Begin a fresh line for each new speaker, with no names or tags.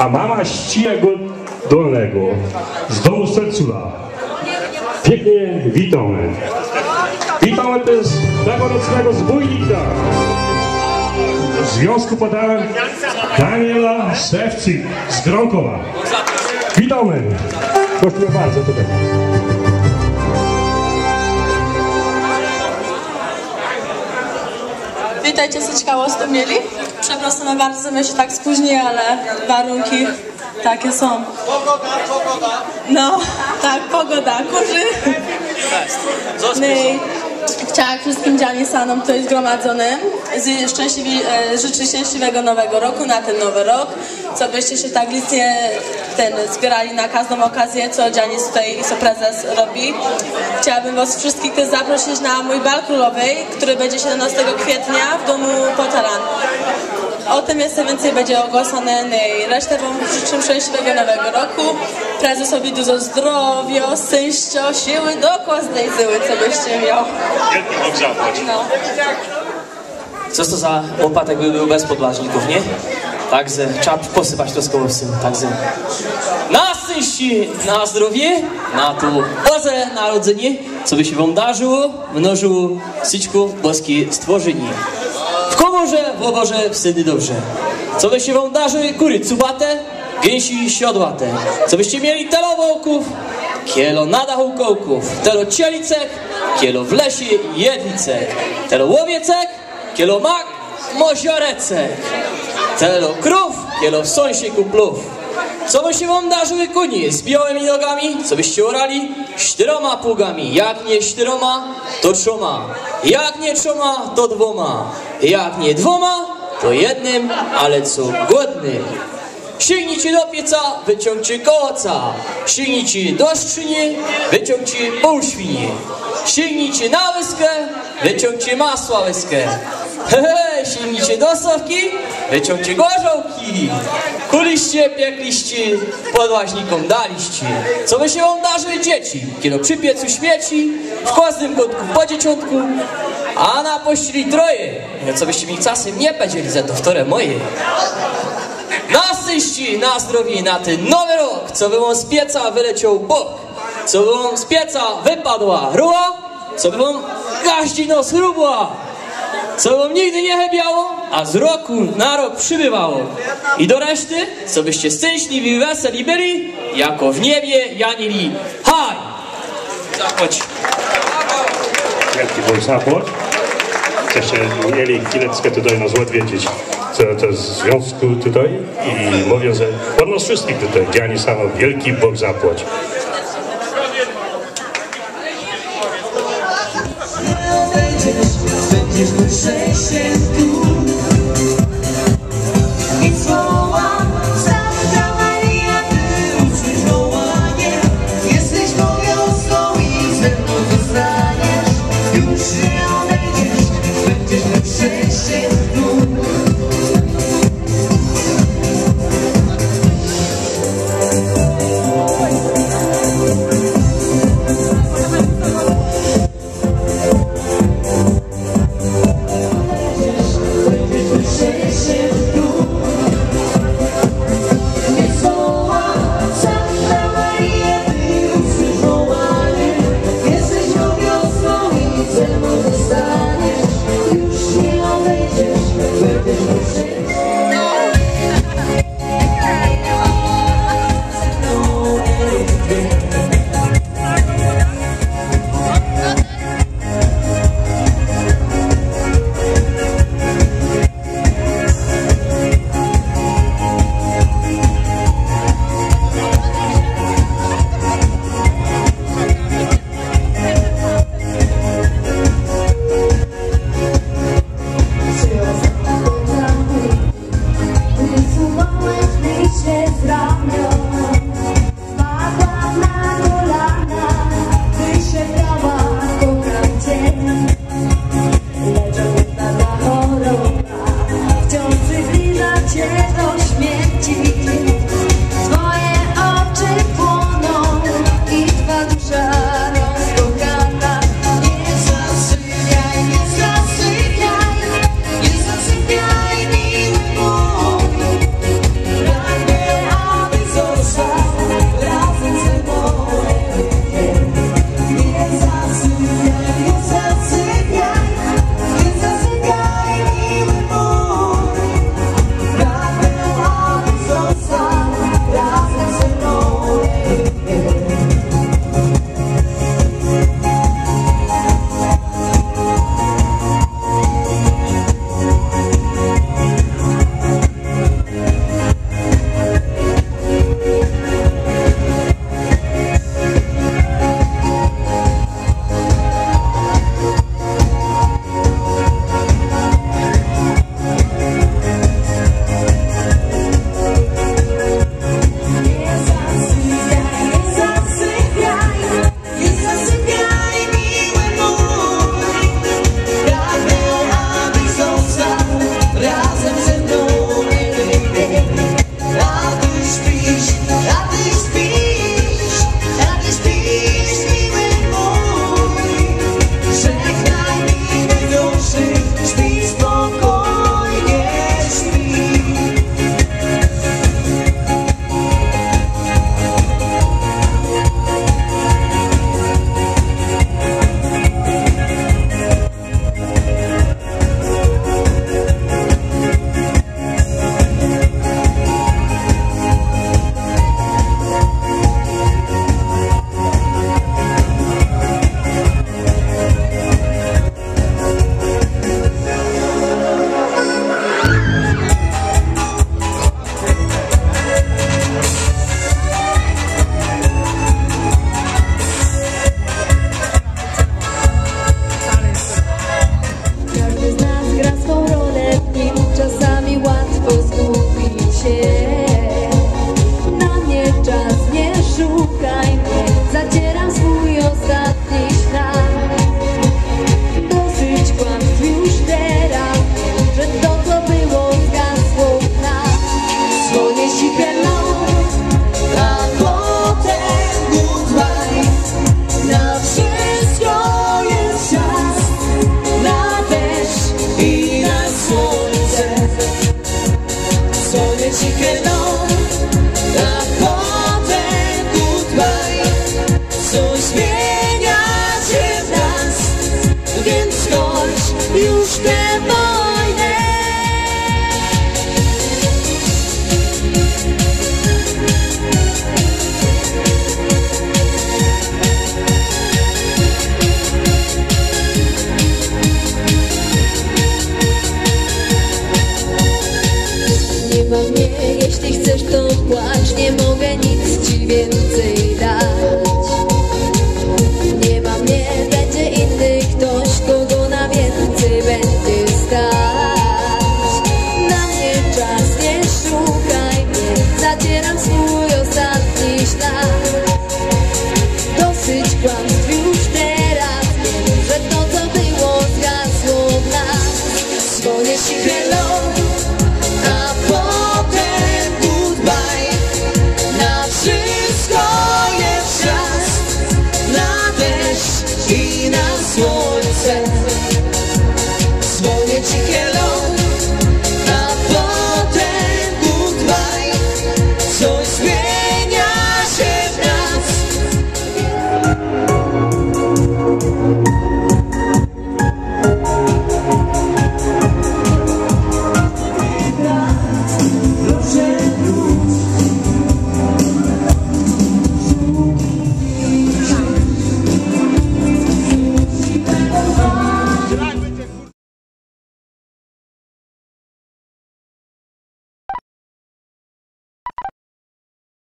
a mama ścija go dolnego z domu Sercula. Pięknie witamy. Witamy też tegorocznego zbójnika. W związku podałem Daniela Szewczyk z Gronkowa. Witamy. Prosimy bardzo tutaj.
Witajcie, Syczkało mieli. Przepraszamy bardzo, my się tak spóźni, ale warunki takie są. No, tak, pogoda, kurzy. No i chciałam wszystkim dzianisanom tutaj zgromadzonym szczęśliwi, e, życzy szczęśliwego nowego roku na ten nowy rok, co byście się tak licznie ten, zbierali na każdą okazję, co Dzianis tutaj i co prezes robi. Chciałabym was wszystkich też zaprosić na mój bal królowej, który będzie 17 kwietnia w domu Potaran. O tym jeszcze więcej będzie ogłoszone i resztę wam życzę szczęśliwego nowego roku. Prezesowi dużo zdrowia, szczęścia, siły, dokładnej siły, co byście miał.
Wielki Bóg zapłać.
No.
Co to za łopatek by był bez podlażników, nie? Także trzeba posypać to z kołowcem, także na szczęście, na zdrowie, na tu Boże Narodzenie, co by się wam darzyło, mnożyło syćku boskie stworzenie. W komorze, w oborze, wtedy dobrze. Co by się wam darzyły, kury cubate, gęsi siodłate. Co byście mieli telo wołków, kielo na dachu kołków, telo cielicek, kielo w lesie jedlicek, telo łowiecek, kielo mak, moziorecek, telo krów, kielo w sąsiegu plów. Co by się wam darzyły kuni z białymi nogami, co byście orali czteroma pługami. Jak nie czteroma, to trzoma. Jak nie trzoma, to dwoma. Jak nie dwoma, to jednym, ale co głodnym. Sięgnijcie do pieca, wyciągcie kołoca. Sięgnijcie do skrzyni, wyciągcie pół świnie. Sięgnijcie na łyskę, wyciągcie masła łyskę. Hehe, sięgnijcie do sowki, wyciągcie gorzołki. Kuliście, piekliście, podłaźnikom daliście. Co by się wam darzyły dzieci? Kilo przy piecu śmieci, w kłasnym kotku po dzieciątku, a na pościeli troje. No co byście mi czasem nie powiedzieli za to wtore moje. Na na zdrowie, na ten nowy rok, co by wam z pieca wyleciał bok, co by wam z pieca wypadła ruła, co by wam gaździno schrubła, co wam nigdy nie chybiało, a z roku na rok przybywało. I do reszty, co byście szczęśliwi i weseli byli, jako w niebie Janili. Haj! Zachodź.
Wielki Bóg zapłać. Chcecie mieli chwileczkę tutaj nas odwiedzić, co to z związku tutaj i mówię, że od nas wszystkich tutaj, Dziani samo, wielki Bóg zapłać.
Mój szczęściem tu. I słowa Santa Maria Ty usłysz wołanie. Jesteś moją osą i ze mną zostaniesz. Już nie odejdziesz. Będziesz mój szczęściem tu